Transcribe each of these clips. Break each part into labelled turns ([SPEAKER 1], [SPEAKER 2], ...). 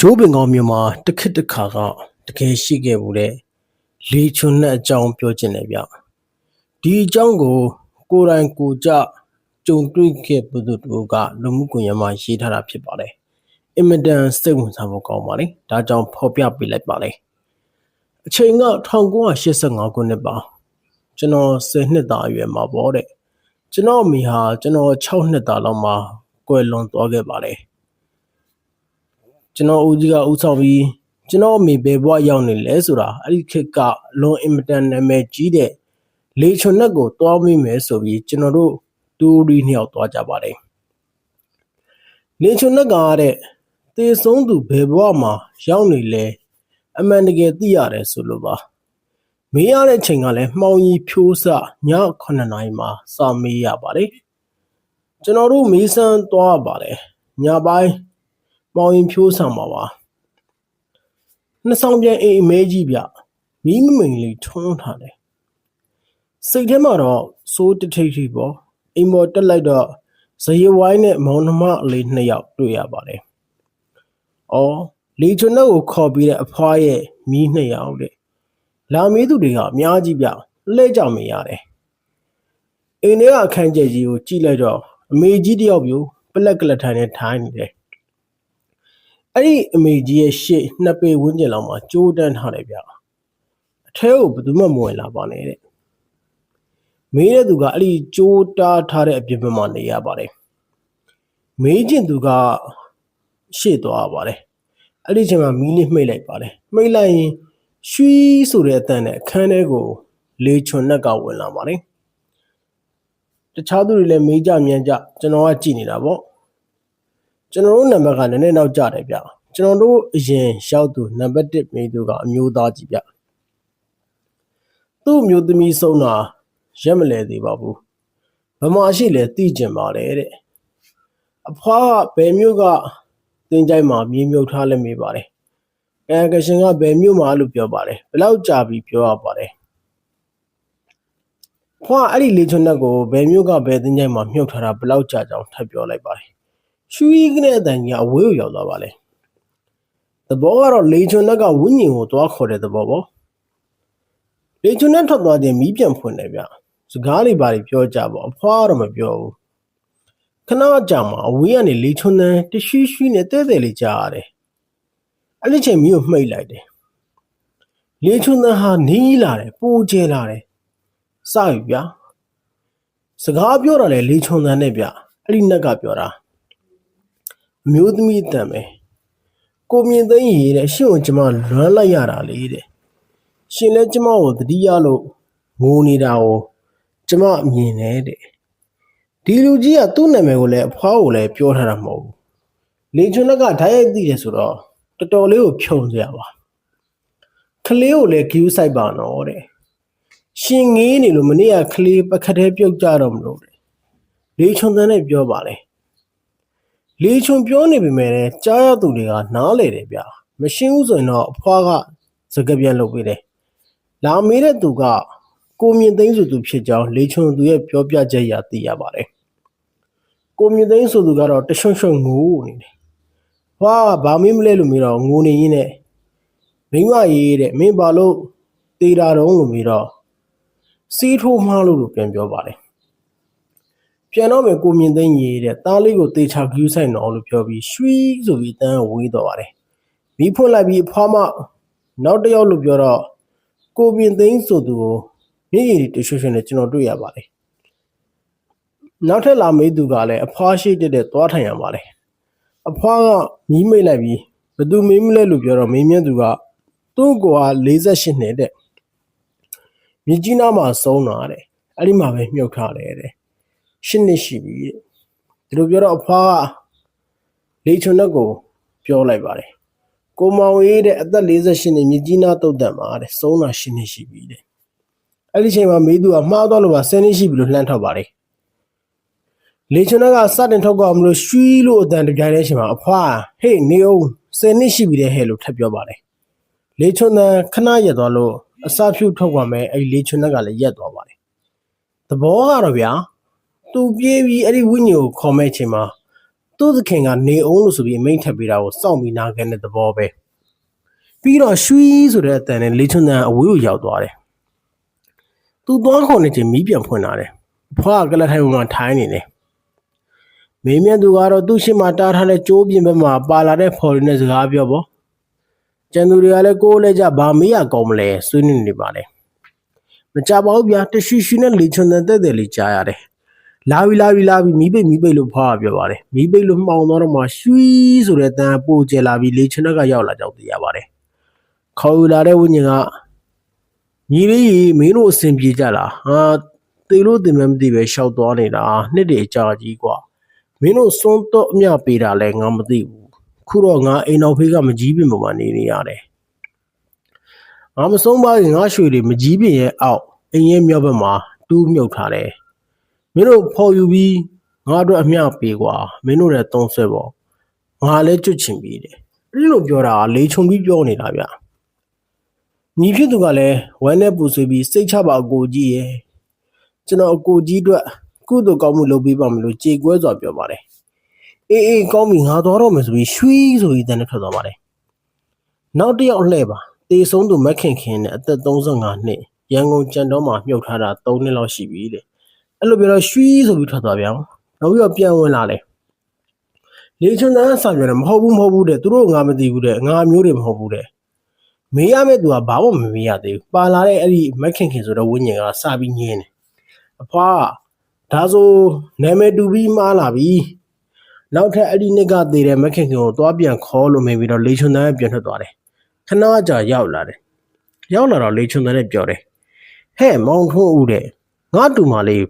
[SPEAKER 1] ဂျိုးဘင်ကောမြို့မှာတခစ်တခါကတကယ်ရှိခဲ့မှုတဲ့လေချွန်နဲ့အကြောင်းပြောချင်တယ်ဗျဒီအကြောင်းကို ကိုယ်တိုင်ကိုယ်ကြကြုံတွေ့ခဲ့ပုသူတို့ကလူမှုကွန်ရက်မှာရေးထားတာဖြစ်ပါတယ်အင်မတန်စိတ်ဝင်စားဖို့ကောင်းပါလေဒါကြောင့်ဖော်ပြပေးလိုက်ပါလေအချိန်က1985ခုနှစ်ပါကျွန်တော်10နှစ်သားအရွယ်မှာပေါ့တဲ့ကျွန်တော်အမိဟာကျွန်တော်6နှစ်သားလောက်မှာကွယ်လွန်သွားခဲ့ပါတယ် ကျွန်တော်ဦးကြီးကဦးဆောင်ပြီးကျွန်တော်အမိဘယ်ဘဝရောက်နေလဲဆိုတာအဲ့ဒီခေတ်ကလွန်အင်မတန်နာမည်ကြီးတဲ့လေချွန်နက်ကိုတွားမိမယ်ဆိုပြီးကျွန်တော်တို့တူရီနှစ်ယောက်တွားကြပါတယ်လေချွန်နက်ကတဲ့တေဆုံးသူဘယ်ဘဝမှာရောက်နေလဲအမှန်တကယ်သိရတယ်ဆိုလို့ပါမေးရတဲ့ချိန်ကလည်းမှောင်ကြီးဖြိုးစည9နာရီမှာစာမေးရပါတယ်ကျွန်တော်တို့မေးစမ်းသွားပါတယ်ညပိုင်း မှောင်ရင်ဖြိုးဆောင်ပါပါနှစ်ဆောင်ပြန်အိမ်အမဲကြီးဗျမီးမမိန်လေးထွန်းထားတယ်စိတ်ထဲမှာတော့စိုးတထိတ်ထိပေါ့အိမ်ပေါ်တက်လိုက်တော့ဇရေဝိုင်းနဲ့မောင်နှမအလေးနှစ်ယောက်တွေ့ရပါတယ်။အော်လီချွန်းနဲ့ကိုခေါ်ပြီးတဲ့အဖွားရဲ့မီးနှစ်ယောက်တဲ့လာမေးသူတွေကအများကြီးဗျလှဲကြောင်မေးရတယ်။အိမ်ထဲကအခန်းကျယ်ကြီးကိုကြည့်လိုက်တော့အမေကြီးတယောက်ပြိုပလက်ကလက်ထိုင်နဲ့ထိုင်နေတယ်။ အဲ့ဒီအမေကြီးရဲ့ရှေ့နှစ်ပေဝန်းကျင်လောက်မှာကြိုးတန်းထားတယ်ဗျ။အထဲကိုဘယ်သူမှမဝင်လာပါနဲ့တဲ့။မေးတဲ့သူကအဲ့ဒီကြိုးတားထားတဲ့အပြင်ဘက်မှာနေရပါတယ်။မေးကျင်သူကရှေ့သွားပါတယ်။အဲ့ဒီအချိန်မှာမီးလေးမှိတ်လိုက်ပါတယ်။မှိတ်လိုက်ရင်ရွှီဆိုတဲ့အတန်နဲ့အခန်းထဲကိုလေချွန်နှက်ကဝင်လာပါတယ်။တခြားသူတွေလည်းမေးကြမြန်ကြကျွန်တော်ကကြည်နေတာပေါ့။ ကျွန်တော်တို့နံပါတ်ကနည်းနည်းနောက်ကျတယ်ဗျ။ကျွန်တော်တို့အရင်ရောက်သူနံပါတ်1မေးသူကအမျိုးသားကြီးဗျ။သူ့မျိုးသမီးဆုံးတာရက်မလဲသေးပါဘူး။ဗမာရှိလဲသိကျင်ပါလေတဲ့အဖွားကဘယ်မျိုးကတင်းကြိုက်မှာမြေမြုပ်ထားလဲမေးပါတယ်။အဲကရှင်ကဘယ်မျိုးမှာလို့ပြောပါတယ်။ဘယ်လောက်ကြာပြီပြောရပါတယ်။ဖွားအဲ့ဒီလေချွန်းနဲ့ကိုဘယ်မျိုးကဘယ်တင်းကြိုက်မှာမြုပ်ထားတာဘယ်လောက်ကြာကြောင်ထပ်ပြောလိုက်ပါတယ်။ ရှူရီကနဲ့အတန်ကြီးအဝေးကိုရောက်သွားပါလေ။သဘောကတော့လေချွန်းနဲ့ကဝိညာဉ်ကိုသွားခေါ်တဲ့သဘောပေါ့။လေချွန်းနဲ့ထွက်သွားခြင်းမီးပြန်ဖွင့်တယ်ဗျ။စကားလေးပါပြောကြပေါ့အဖွားကတော့မပြောဘူး။ခဏကြာမှအဝေးကနေလေချွန်းတန်းတရှိရှိနဲ့တဲတဲလေးကြားရတယ်။အဲ့ဒီချိန်မျိုးမှိတ်လိုက်တယ်။လေချွန်းတန်းဟာနီးလာတယ်ပိုကျဲလာတယ်။စပြီဗျာ။စကားပြောတာလေလေချွန်းတန်းနဲ့ဗျ။အဲ့ဒီနက်ကပြောတာ။ အမျိုးသမီးအတန်ပဲ။ကိုမြင့်သိန်းရေတဲ့ရှင့်ကိုကျမလွမ်းလိုက်ရတာလေတဲ့။ရှင်လဲကျမကိုတတိယလို့ငိုနေတာကိုကျမမြင်နေတဲ့။ဒီလူကြီးကသူ့နာမည်ကိုလည်းအဖွားကိုလည်းပြောထားတာမဟုတ်ဘူး။လေချွန်းလက်ကဓာတ်ရိုက်သိတယ်ဆိုတော့တော်တော်လေးကိုဖြုံစရာပါ။ကလေးကိုလည်းဂယူးဆိုင်ပါတော့တဲ့။ရှင်ငေးနေလို့မနေ့ကကလေးပကတဲ့ပြုတ်ကြတော့မလို့တဲ့။လေချွန်းတန်းနဲ့ပြောပါလေ။ လေချွန်းပြောနေပေမဲ့လည်းကြားရသူတွေကနားလေတယ်ဗျ။မရှင်းဘူးဆိုရင်တော့အဖွားကစကားပြန်လုပ်ပေးတယ်။လာမေးတဲ့သူကကိုမြင့်သိန်းဆိုသူဖြစ်ကြောင်းလေချွန်သူရဲ့ပြောပြချက်အရသိရပါတယ်။ကိုမြင့်သိန်းဆိုသူကတော့တရွှွန့်ရွှွန့်ငိုနေတယ်။ဟာဘာမင်းမလဲလို့မေးတော့ငိုနေရင်းနဲ့မိမရေးတဲ့မင်းဘာလို့တေးတာတော့လို့မေးတော့စီးထိုးမှားလို့လို့ပြန်ပြောပါတယ်။ ပြန်တော့မယ်ကိုမြင့်သိန်းရေးတဲ့တားလေးကိုတေချာဂူးဆိုင်တော့လို့ပြောပြီးရွှီဆိုပြီးတန်းဝေးတော့ပါတယ်။မီးဖွင့်လိုက်ပြီးအဖွားမနောက်တစ်ယောက်လို့ပြောတော့ကိုမြင့်သိန်းဆိုသူကိုမြင့်ရည်တရွှွှွှွနဲ့ကျွန်တော်တွေ့ရပါတယ်။နောက်ထပ်လာမေးသူကလည်းအဖွားရှိတဲ့တဲ့သွားထိုင်ရပါတယ်။အဖွားကမီးမိတ်လိုက်ပြီးဘသူမင်းမလဲလို့ပြောတော့မင်းမြတ်သူကသူ့ကိုက48နှစ်တဲ့။မြကြီးနားမှာဆုံးတာတဲ့။အဲ့ဒီမှာပဲမြုပ်ထားတယ်တဲ့။ ရှစ်နှစ်ရှိပြီတဲ့။ဒီလိုပြောတော့အဖွားကလေချွန်နဲ့ကိုပြောလိုက်ပါတယ်။ကိုမောင်ရေးတဲ့အသက်48နှစ်မြကြီးနားတုတ်တန်မှာတဲ့။ဆုံးတာရှစ်နှစ်ရှိပြီတဲ့။အဲ့ဒီချိန်မှာမေးသူကမှားတော့လို့ပါ10နှစ်ရှိပြီလို့လှမ်းထောက်ပါတယ်လေချွန်ကစတင်ထောက်ကမလို့ရွှီလို့အတန်တပြိုင်တည်းရှင်မှာအဖွာဟေ့နေအောင်10နှစ်ရှိပြီတဲ့ဟဲ့လို့ထပ်ပြောပါတယ်လေချွန်ကခဏရက်သွားလို့အစာဖြူထောက်ကမယ်အဲ့လေချွန်ကလည်းရက်သွားပါတယ်သဘောကတော့ဗျာ သူပြေးပြီးအဲ့ဒီဝိညာဉ်ကိုခေါ်မဲ့ချိန်မှာသူ့သခင်ကနေအောင်လို့ဆိုပြီးအမိန့်ထပ်ပေးတာကိုစောင့်ပြီးနာခံတဲ့သဘောပဲပြီးတော့ရွှီဆိုတဲ့အတန်နဲ့လေချွန်တန်အဝေးကိုရောက်သွားတယ်သူသွားခေါ်နေချင်းမီးပြန်ဖွင့်လာတယ်အဖွားကကလထိုင်ပေါ်မှာထိုင်းနေတယ်မင်းမြတ်သူကတော့သူ့ရှိမှတားထားတဲ့ကြိုးပြင်ဘက်မှာပါလာတဲ့ဖော်ရင်းနဲ့စကားပြောပေါ့ကျန်သူတွေကလည်းကိုယ်လည်းကြဘာမေးရကောင်းမလဲဆွေးနွေးနေပါလေမကြပါဘူးဗျာတရှိရှိနဲ့လေချွန်တန်တဲ့တဲ့လေးကြားရတယ် လာပြီလာပြီလာပြီမီးပိတ်မီးပိတ်လို့ဖွားပြောပါတယ်မီးပိတ်လို့မှောင်သွားတော့မှရွှီးဆိုတဲ့တန်ပိုကျလာပြီးလေချင်ကရောက်လာကြောင်းသိရပါတယ်ခေါ်ယူလာတဲ့ဝိညာဉ်ကညီလေးကြီးမင်းတို့အဆင်ပြေကြလားဟာသေလို့တင်မမသိပဲရှောက်သွားနေတာနှစ်တည်းအကြာကြီးกว่าမင်းတို့စွန်းတော့အမြပေးတာလဲငါမသိဘူးခုတော့ငါအိမ်တော်ဖေးကမကြီးပင်ပေါ်မှာနေနေရတယ်ငါမဆုံးပါရင်ငါရွှေတွေမကြီးပင်ရဲ့အောက်အိမ်ရဲ့မြောက်ဘက်မှာတူးမြုပ်ထားတယ် မင်းတို့ဖော်ယူပြီးငါတို့အမျှပေးကွာမင်းတို့လည်းသုံးဆွဲပေါ့ငါလည်းကြွချင်ပြီးတယ်အဲ့ဒီလိုပြောတာကလေချုံပြီးပြောနေတာဗျညီဖြစ်သူကလည်းဝမ်းနဲ့ပူဆွေးပြီးစိတ်ချပါအကိုကြီးရဲ့ကျွန်တော်အကိုကြီးအတွက်ကုသိုလ်ကောင်းမှုလုပ်ပေးပါမလို့ကြေကွဲစွာပြောပါတယ်အေးအေးကောင်းပြီငါသွားတော့မယ်ဆိုပြီးရွှီးဆိုပြီးတန်းနဲ့ထွက်သွားပါတယ်နောက်တစ်ယောက်လှဲ့ပါတေဆုံးသူမက်ခင်ခင်နဲ့အသက်35နှစ်ရန်ကုန်ကြံတော်မှာမြုပ်ထားတာ3နှစ်လောက်ရှိပြီတဲ့ အဲ့လိုပြောတော့ရွှီးဆိုပြီးထွက်သွားပြန်နောက်ပြီးတော့ပြန်ဝင်လာတယ်လေချွန်တန်းဆာပြောတယ်မဟုတ်ဘူးမဟုတ်ဘူးတဲ့သူတို့ငါမသိဘူးတဲ့ငါမျိုးတွေမဟုတ်ဘူးတဲ့မေးရမယ့်သူကဘာမှမမေးရသေးဘူးပါလာတဲ့အဲ့ဒီမက်ခင်ခင်ဆိုတော့ဝိညာဉ်ကစပြီးညင်းတယ်အဖွားဒါဆိုနာမည်တူပြီးမှားလာပြီနောက်ထပ်အဲ့ဒီနှစ်ကသေးတဲ့မက်ခင်ခင်ကိုသွားပြန်ခေါ်လို့မေးပြီးတော့လေချွန်တန်းပြန်ထွက်သွားတယ်ခဏကြာရောက်လာတယ်ရောက်လာတော့လေချွန်တန်းနဲ့ပြောတယ်ဟဲ့မောင်ထွန်းဦးတဲ့ငါတူမလေး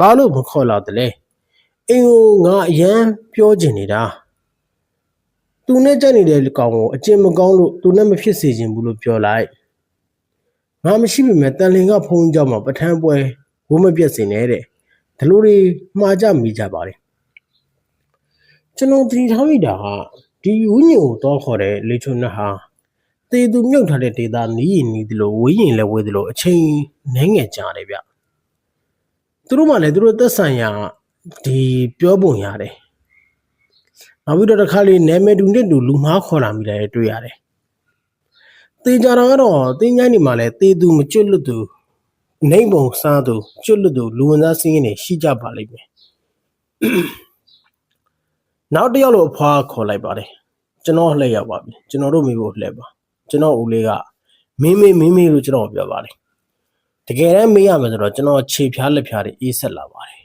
[SPEAKER 1] ဘာလို့မခေါ်လာတယ်လဲအင်းကိုငါအရန်ပြောချင်နေတာသူနဲ့ကြက်နေတဲ့ကောင်ကိုအကျင့်မကောင်းလို့သူနဲ့မဖြစ်စေချင်ဘူးလို့ပြောလိုက်ငါမရှိပေမဲ့တန်လင်ကဖုန်းကြောက်မှာပထမ်းပွဲဝမပြက်စင်နေတဲ့ဒီလိုတွေမှားကြမိကြပါတယ်ကျွန်တော်သတိထားမိတာကဒီဝိညာဉ်ကိုတော့ခေါ်တဲ့လေချုံနဲ့ဟာတေသူမြုပ်ထားတဲ့ဒေတာနီးရင်နီးတယ်လို့ဝိညာဉ်လည်းဝေးတယ်လို့အချိန်နှဲငယ်ကြာတယ်ဗျ သူတို့မှလည်းသူတို့သက်ဆိုင်ရာဒီပြောပုံရတယ်။နောက်ပြီးတော့တစ်ခါလေးနာမည်တူနဲ့တူလူမားခေါ်လာမိတယ်တွေ့ရတယ်။တေကြတာကတော့တင်းချိုင်းနေမှာလည်းတေသူမကျွတ်လွတ်သူနိုင်ပုံစားသူကျွတ်လွတ်သူလူဝင်သားစင်းရင်ရှိကြပါလိမ့်မယ်။နောက်တစ်ယောက်လို့အဖွားခေါ်လိုက်ပါတယ်။ကျွန်တော်လှည့်ရောက်ပါပြီ။ကျွန်တော်တို့မိဖို့လှည့်ပါ။ကျွန်တော်ဦးလေးကမင်းမေးမင်းမေးလို့ကျွန်တော်ပြောပါတယ်။ တကယ်တမ်းမေးရမယ်ဆိုတော့ကျွန်တော်ခြေဖြားလက်ဖြားတွေအေးဆက်လာပါတယ်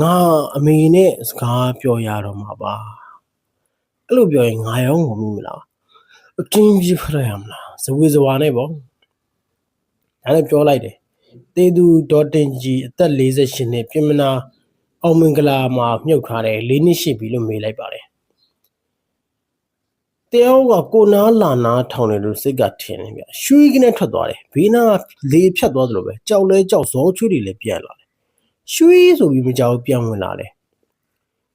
[SPEAKER 1] ငါအမေနဲ့စကားပြောရတော့မှာပါအဲ့လိုပြောရင်ငါရောငုံမိမလားအကင်းကြီးဖရရမလားဇဝေဇဝါနဲ့ပေါ့ဒါလည်းပြောလိုက်တယ်တေသူဒေါ်တင်ကြီးအသက်48နှစ်ပြင်မနာအောင်မင်္ဂလာမှာမြုပ်ထားတယ်၄နှစ်ရှိပြီလို့မေးလိုက်ပါတယ် တယောက်ကကိုနားလာနာထောင်တယ်လို့စိတ်ကထင်တယ်ဗျရွှေကနေထွက်သွားတယ်ဘေးနားကလေဖြတ်သွားသလိုပဲကြောက်လဲကြောက်ဇောချွေးတွေလည်းပြန်လာတယ်ရွှေဆိုပြီးမကြောက်ပြန်ဝင်လာတယ်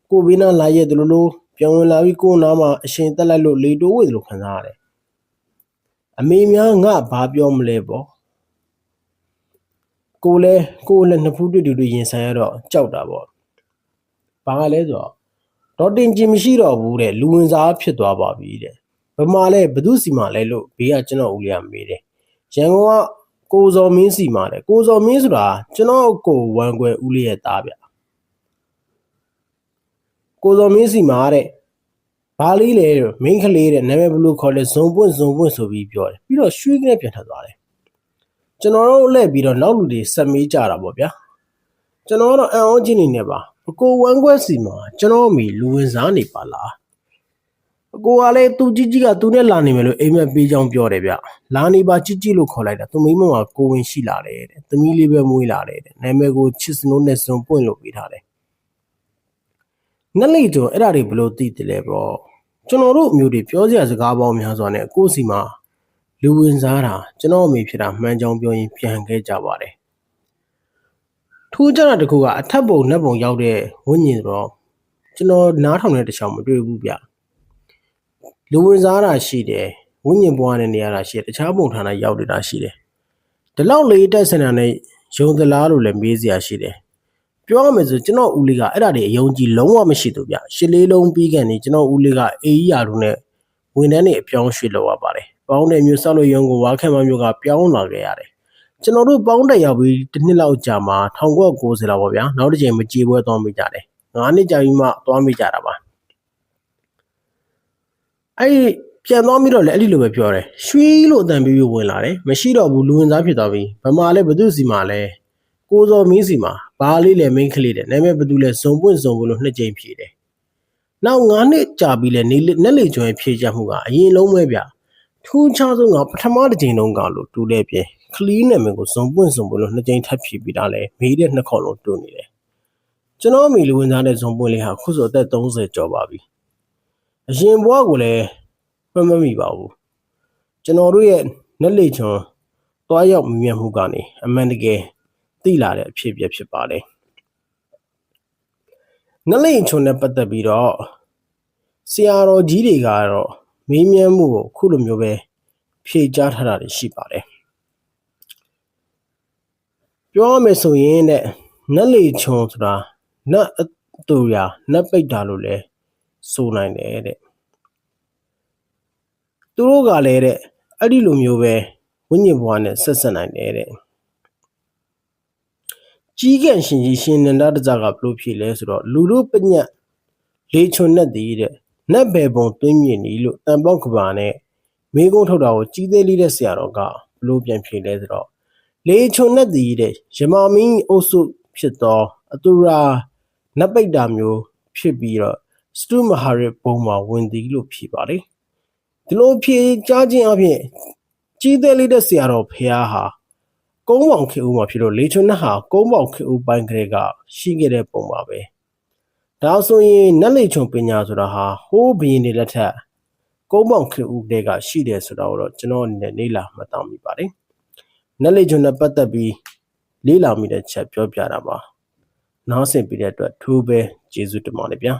[SPEAKER 1] ကိုဘေးနားလာရဲ့တယ်လို့လို့ပြန်ဝင်လာပြီးကိုနားမှာအရှင်တက်လိုက်လို့လေတိုးဝေတယ်လို့ခံစားရတယ်အမေများငါဘာပြောမလဲပေါ့ကိုလဲကိုလည်းနှစ်ဖူးတွေ့တူတူရင်ဆိုင်ရတော့ကြောက်တာပေါ့ဘာကလဲဆိုတော့ ဒေါ်တင်ကြင်မရှိတော့ဘူးတဲ့လူဝင်စားဖြစ်သွားပါပြီတဲ့ဘယ်မှာလဲဘသူစီမှာလဲလို့ဘေးကကျွန်တော်ဦးလေးကမေးတယ်ရန်ကုန်ကကိုဇော်မင်းစီမှာတဲ့ကိုဇော်မင်းဆိုတာကျွန်တော်ကိုဝမ်ကွယ်ဦးလေးရဲ့သားဗျကိုဇော်မင်းစီမှာတဲ့ဘာလေးလဲတော့မင်းကလေးတဲ့နာမည်ဘယ်လိုခေါ်လဲဇုံပွင့်ဇုံပွင့်ဆိုပြီးပြောတယ်ပြီးတော့ရွှေကနေပြန်ထပ်သွားတယ်ကျွန်တော်တို့လှည့်ပြီးတော့နောက်လူတွေဆက်မေးကြတာပေါ့ဗျာကျွန်တော်ကတော့အံ့ဩခြင်းနေနေပါ အကိုဝမ်းခွဲစီမှာကျွန်တော်အမိလူဝင်စားနေပါလားအကိုကလည်းသူကြီးကြီးကသူနဲ့လာနေမယ်လို့အိမ်မက်ပေးကြောင်းပြောတယ်ဗျလာနေပါကြီးကြီးလို့ခေါ်လိုက်တာသူမိမကကိုဝင်ရှိလာတယ်တဲ့သမီးလေးပဲမွေးလာတယ်တဲ့နာမည်ကိုချစ်စနိုးနဲ့စွန်ပွင့်လို့ပေးထားတယ်ငက်လေးကျော်အဲ့ဒါတွေဘလို့သိတယ်လဲပေါ့ကျွန်တော်တို့အမျိုးတွေပြောစရာစကားပေါင်းများစွာနဲ့အကိုစီမှာလူဝင်စားတာကျွန်တော်အမိဖြစ်တာမှန်ကြောင်းပြောရင်ပြန်ခဲ့ကြပါတယ် ထူးခြားတာတစ်ခုကအထက်ပုံနက်ပုံရောက်တဲ့ဝိညာဉ်ဆိုတော့ကျွန်တော်နားထောင်တဲ့တစ်ချောင်းမတွေ့ဘူးဗျလူဝင်စားတာရှိတယ်ဝိညာဉ်ပွားတဲ့နေရာတာရှိတယ်တခြားပုံဌာနရောက်နေတာရှိတယ်ဒီလောက်လေးတက်စင်တာနဲ့ယုံသလားလို့လည်းမေးစရာရှိတယ်ပြောရမယ်ဆိုကျွန်တော်ဦးလေးကအဲ့ဒါတွေအယုံကြည်လုံးဝမရှိသူဗျရှစ်လေးလုံးပြီးကန်နေကျွန်တော်ဦးလေးကအေးရာတို့နဲ့ဝန်ထမ်းတွေအပြောင်းရွှေ့လောက်ရပါတယ်ပေါင်းတဲ့မျိုးဆောက်လို့ရုံကိုဝါခဲမမျိုးကပြောင်းလာခဲ့ရတယ် ကျွန်တော်တို့ပေါင်းတက်ရောက်ပြီးတစ်နှစ်လောက်ကြာမှာ1990လောက်ပါဗျာနောက်တစ်ချိန်မကြေပွဲသွားမိကြတယ်ငါးနှစ်ကြာပြီးမှသွားမိကြတာပါအဲ့ဒီပြန်သွားပြီးတော့လည်းအဲ့ဒီလိုပဲပြောတယ်ရွှေလို့အတန်ပြေးပြေးဝင်လာတယ်မရှိတော့ဘူးလူဝင်စားဖြစ်သွားပြီဗမာလည်းဘသူစီမှာလဲကိုစော်မင်းစီမှာဘာလေးလဲမင်းကလေးတဲ့နာမည်ဘသူလဲဇုံပွင့်ဇုံပွင့်လို့နှစ်ကြိမ်ဖြေတယ်နောက်9နှစ်ကြာပြီးလဲနေနက်လေကျွမ်းဖြေချက်မှုကအရင်လုံးပဲဗျထူးခြားဆုံးကပထမတစ်ကြိမ်လုံးကလို့တူတဲ့ပြင် ခလီးနာမည်ကိုဇုံပွင့်ဇုံပွင့်လို့နှစ်ကြိမ်ထပ်ဖြေပြီးတာလဲမေးတဲ့နှစ်ခေါက်လုံးတူနေတယ်ကျွန်တော်အမိလူဝင်စားတဲ့ဇုံပွင့်လေးဟာခုဆိုအသက်30ကျော်ပါပြီအရင်ဘဝကိုလည်းမမမိပါဘူးကျွန်တော်တို့ရဲ့နက်လေချွန်တွားရောက်မြင်မြတ်မှုကနေအမှန်တကယ်သိလာတဲ့အဖြစ်အပျက်ဖြစ်ပါတယ်နက်လေချွန်နဲ့ပတ်သက်ပြီးတော့ဆရာတော်ကြီးတွေကတော့မေးမြန်းမှုကိုခုလိုမျိုးပဲဖြေကြားထားတာတွေရှိပါတယ် ပြောရမယ်ဆိုရင်တဲ့နက်လေချွန်ဆိုတာနတ်အတူရာနတ်ပိတ်တာလို့လဲဆိုနိုင်တယ်တဲ့သူတို့ကလည်းတဲ့အဲ့ဒီလိုမျိုးပဲဝိညာဉ်ဘဝနဲ့ဆက်ဆက်နိုင်တယ်တဲ့ကြီးကံရှင်ကြီးရှင်နန္ဒတဇကဘလို့ဖြစ်လဲဆိုတော့လူတို့ပညတ်လေချွန်နဲ့တည်တဲ့နတ်ဘယ်ပုံသွင်းမြင့်နီလို့တန်ပေါက်ကဘာနဲ့မင်းကုန်းထုတ်တာကိုကြီးသေးလေးတဲ့ဆရာတော်ကဘလို့ပြန်ဖြေလဲဆိုတော့ လေချွန်နဲ့တည်တဲ့ယမမင်းအုပ်စုဖြစ်သောအတူရာနတ်ပိတ်တာမျိုးဖြစ်ပြီးတော့စတုမဟာရပုံမှာဝင်သည်လို့ဖြေပါတယ်ဒီလိုဖြေကြားခြင်းအပြင်ကြီးသေးလေးတဲ့ဆရာတော်ဖះဟာကုန်းပေါင်ခေဦးမှာဖြစ်လို့လေချွန်းနဲ့ဟာကုန်းပေါင်ခေဦးပိုင်းကလေးကရှိခဲ့တဲ့ပုံပါပဲဒါဆိုရင်နတ်လေချွန်ပညာဆိုတာဟာဟိုးဘရင်တွေလက်ထက်ကုန်းပေါင်ခေဦးကလေးကရှိတယ်ဆိုတာကိုတော့ကျွန်တော်အနေနဲ့လေ့လာမှတ်သားမိပါတယ် နတ်လေချွန်နဲ့ပတ်သက်ပြီးလေ့လာမိတဲ့ချက်ပြောပြတာပါနားဆင်ပြီးတဲ့အတွက်ထိုးပဲကျေးဇူးတင်ပါတယ်ဗျာ